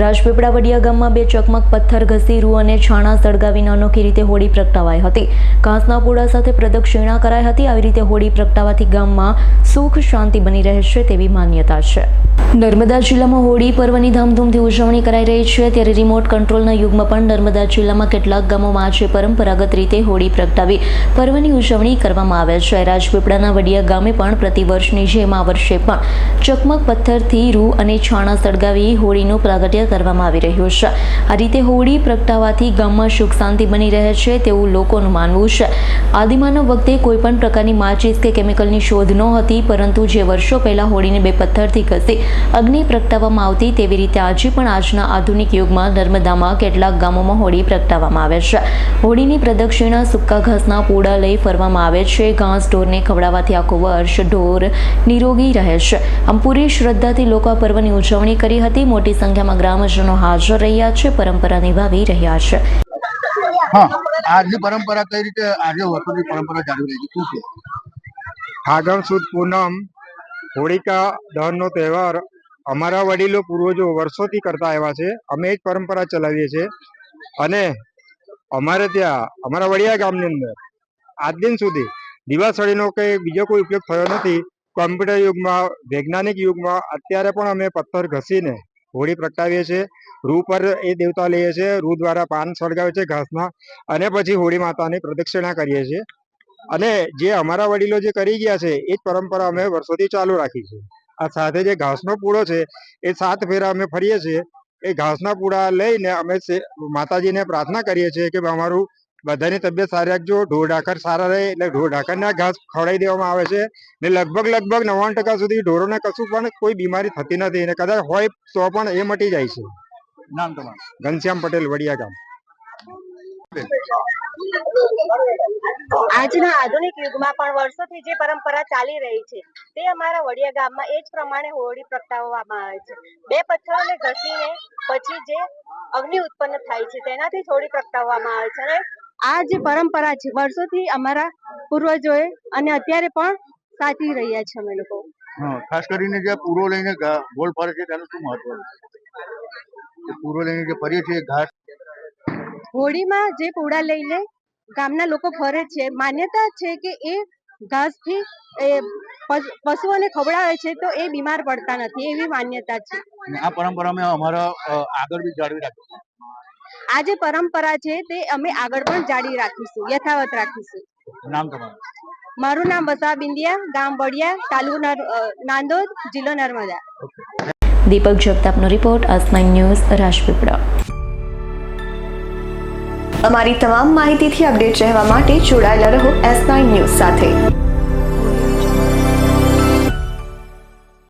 રાજપીપળા વડિયા ગામમાં બે ચકમક, પથ્થર ઘસી, રૂ અને છાણા સળગાવીને અનોખી રીતે હોળી પ્રગટાવાઈ હતી. ઘાસના પોળા સાથે પ્રદક્ષિણા કરાઈ હતી. આવી રીતે હોળી પ્રગટાવાથી ગામમાં સુખ, શાંતિ બની રહેશે તેવી માન્યતા છે. નર્મદા જિલ્લામાં હોળી પર્વની ધામધૂમથી ઉજવણી કરાઈ રહી છે. ત્યારે રિમોટ કંટ્રોલના યુગમાં પણ નર્મદા જિલ્લામાં કેટલાક ગામોમાં આજે પરંપરાગત રીતે હોળી પ્રગટાવી પર્વની ઉજવણી કરવામાં આવે છે. રાજપીપળાના વડિયા ગામે પણ પ્રતિવર્ષની જેમ આ વર્ષે પણ ચકમક, પથ્થરથી રૂ અને છાણા સળગાવી હોળીનું પ્રાગટ્ય કરવામાં આવી રહ્યું છે. આ રીતે હોળી પ્રગટાવાથી ગામમાં સુખ શાંતિ બની રહે છે તેવું લોકોનું માનવું છે. આદિમાનવ વખતે કોઈ પ્રકારની માચીસ કે કેમિકલની શોધ નહોતી પરંતુ જે વર્ષો પહેલાં હોળીને બે પથ્થરથી ઘસી અગ્નિ પ્રગટાવવામાં આવતી તેવી રીતે આજે પણ આજના આધુનિક યુગમાં નર્મદામાં કેટલાક ગામોમાં હોળી પ્રગટાવવામાં આવે છે. હોળીની પ્રદક્ષિણા સૂકા ઘાસના પૂડા લઈ ફરવામાં આવે છે. ઘાસ ઢોરને ખવડાવવાથી આખો વર્ષ ઢોર નિરોગી રહે છે. આમ પૂરી શ્રદ્ધાથી લોકો આ પર્વની ઉજવણી કરી હતી. મોટી સંખ્યામાં ગ્રામજનો હાજર રહ્યા છે પરંપરા નિભાવી રહ્યા છે. હા આજની પરંપરા કઈ રીતે આજે વર્ષોની પરંપરા ચાલુ રહી છે શું છે? ફાગણ સુદ પૂનમ હોળિકા દહનનો તહેવાર અમારા વડીલો પૂર્વજો વર્ષોથી કરતા આવ્યા છે અમે જ પરંપરા ચલાવીએ છીએ. અને અમારે ત્યાં અમારા વડિયા ગામની અંદર આજ દિન સુધી દિવાસળીનો કે બીજો કોઈ ઉપયોગ થયો નથી. કોમ્પ્યુટર યુગમાં વૈજ્ઞાનિક યુગમાં અત્યારે પણ અમે પથ્થર ઘસીને હોળી પ્રગટાવીએ છીએ. રૂ પર એ દેવતા લઈએ છીએ. રૂ દ્વારા પાન સળગાવે છે ઘાસમાં અને પછી હોળી માતાની પ્રદક્ષિણા કરીએ છીએ. અને જે અમારા વડીલો જે કરી ગયા છે, એ જ પરંપરા અમે વર્ષોથી ચાલુ રાખી છે. આ સાથે જે ઘાસનો પૂળો છે, એ સાત ફેરા અમે ફરીએ છીએ. એ ઘાસના પૂળા લઈને અમે માતાજીને પ્રાર્થના કરીએ છીએ કે અમારું બધાની તબિયત સારી રાખજો ઢોર ઢાકર સારા રહે એટલે ઢોર ઢાકરના ઘાસ ખવડાવી દેવામાં આવે છે ને લગભગ લગભગ નવ્વાણું ટકા સુધી ઢોરોને કશું પણ કોઈ બીમારી થતી નથી અને કદાચ હોય તો પણ એ મટી જાય છે. નામ તમારું. ઘનશ્યામ પટેલ વડિયા ગામ. આજના આધુનિક યુગમાં પણ વર્ષોથી જે પરંપરા ચાલી રહી છે તે અમારા વડિયા ગામમાં એ જ પ્રમાણે હોળી પ્રગટાવવામાં આવે છે. બે પથ્થરોને ઘસીને પછી જે અગ્નિ ઉત્પન્ન થાય છે તેનાથી હોળી પ્રગટાવવામાં આવે છે અને આ જે પરંપરા છે વર્ષોથી અમારા પૂર્વજોએ અને અત્યારે પણ સાચવી રહ્યા છે અમે લોકો. ખાસ કરીને જે પૂરો લઈને ગોળ ફરે છે તેનું શું મહત્વ છે? પૂરો લઈને જે ફરીએ છીએ ઘાસ હોળીમાં જે પોળા લઈને ગામના લોકો ફરે છે માન્યતા છે કે એ ઘાસથી એ પશુ- પશુઓને ખવડાવે છે તો એ બીમાર પડતા નથી એવી માન્યતા છે. આ પરંપરા અમે અમારા આગળ બી જાળવી રાખીશું આ જે પરંપરા છે તે અમે આગળ પણ જાળવી રાખીશું યથાવત રાખીશું. નામ તમારું. મારું નામ વસા બિંદિયા ગામ વડિયા તાલુકો નાંદોદ જિલ્લો નર્મદા. દીપક જગતાપનો રિપોર્ટ આજ ન્યૂઝ રાજપીપળા. અમારી તમામ માહિતીથી અપડેટ રહેવા માટે જોડાયેલા રહો એસ નાઇન ન્યૂઝ સાથે.